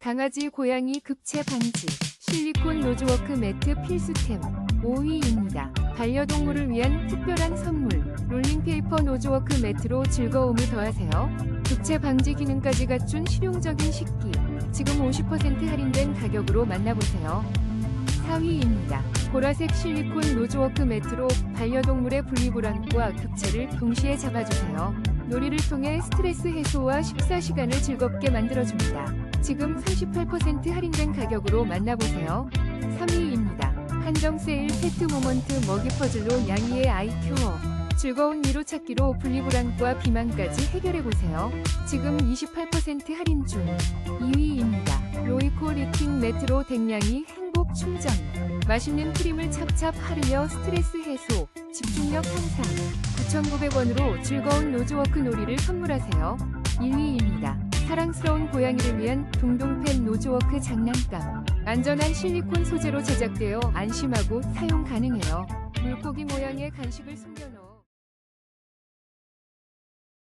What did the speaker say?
강아지 고양이 급체 방지 실리콘 노즈워크 매트 필수템 5위입니다. 반려동물을 위한 특별한 선물 롤링페이퍼 노즈워크 매트로 즐거움을 더하세요. 급체 방지 기능까지 갖춘 실용적인 식기 지금 50% 할인된 가격으로 만나보세요. 4위입니다. 보라색 실리콘 노즈워크 매트로 반려동물의 분리불안과 급체를 동시에 잡아주세요. 놀이를 통해 스트레스 해소와 식사 시간을 즐겁게 만들어줍니다. 지금 38% 할인된 가격으로 만나보세요. 3위입니다. 한정 세일 페트 모먼트 먹이 퍼즐로 양이의 아이 큐어. 즐거운 미로 찾기로 분리불안과 비만까지 해결해보세요. 지금 28% 할인 중. 2위입니다. 로이코 리팅 매트로 댕냥이 행복 충전. 맛있는 크림을 찹찹 하르며 스트레스 해소, 집중력 향상. 9,900원으로 즐거운 노즈워크 놀이를 선물하세요. 1위입니다. 사랑스러운 고양이를 위한 동동팬 노즈워크 장난감. 안전한 실리콘 소재로 제작되어 안심하고 사용 가능해요. 물고기 모양의 간식을 숨겨놓아